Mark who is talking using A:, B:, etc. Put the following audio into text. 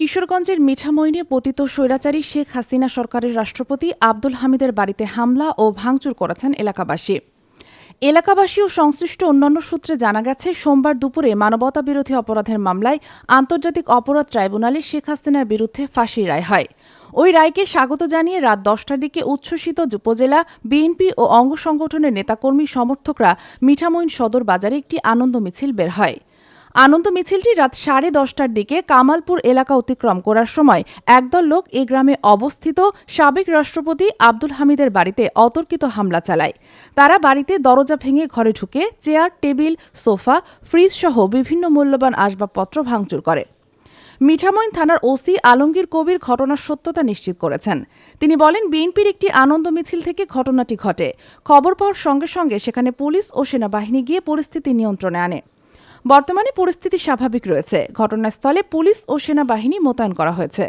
A: কিশোরগঞ্জের মিঠামইনে পতিত স্বৈরাচারী শেখ হাসিনা সরকারের রাষ্ট্রপতি আব্দুল হামিদের বাড়িতে হামলা ও ভাঙচুর করেছেন এলাকাবাসী। এলাকাবাসী ও সংশ্লিষ্ট অন্যান্য সূত্রে জানা গেছে, সোমবার দুপুরে মানবতা বিরোধী অপরাধের মামলায় আন্তর্জাতিক অপরাধ ট্রাইব্যুনালে শেখ হাসিনার বিরুদ্ধে ফাঁসির রায় হয়। ওই রায়কে স্বাগত জানিয়ে রাত দশটার দিকে উচ্ছ্বসিত উপজেলা, বিএনপি ও অঙ্গ সংগঠনের নেতাকর্মী সমর্থকরা মিঠামইন সদর বাজারে একটি আনন্দ মিছিল বের হয়। আনন্দ মিছিলটি রাত সাড়ে দশটার দিকে কামালপুর এলাকা অতিক্রম করার সময় একদল লোক এ গ্রামে অবস্থিত সাবেক রাষ্ট্রপতি আব্দুল হামিদের বাড়িতে অতর্কিত হামলা চালায়। তারা বাড়িতে দরজা ভেঙে ঘরে ঢুকে চেয়ার, টেবিল, সোফা, ফ্রিজ সহ বিভিন্ন মূল্যবান আসবাবপত্র ভাঙচুর করে। মিঠামইন থানার ওসি আলমগীর কবির ঘটনার সত্যতা নিশ্চিত করেছেন। তিনি বলেন, বিএনপির একটি আনন্দ মিছিল থেকে ঘটনাটি ঘটে। খবর পাওয়ার সঙ্গে সঙ্গে সেখানে পুলিশ ও সেনাবাহিনী গিয়ে পরিস্থিতি নিয়ন্ত্রণে আনে। বর্তমানে পরিস্থিতি স্বাভাবিক রয়েছে। ঘটনাস্থলে পুলিশ ও সেনাবাহিনী মোতায়েন করা হয়েছে।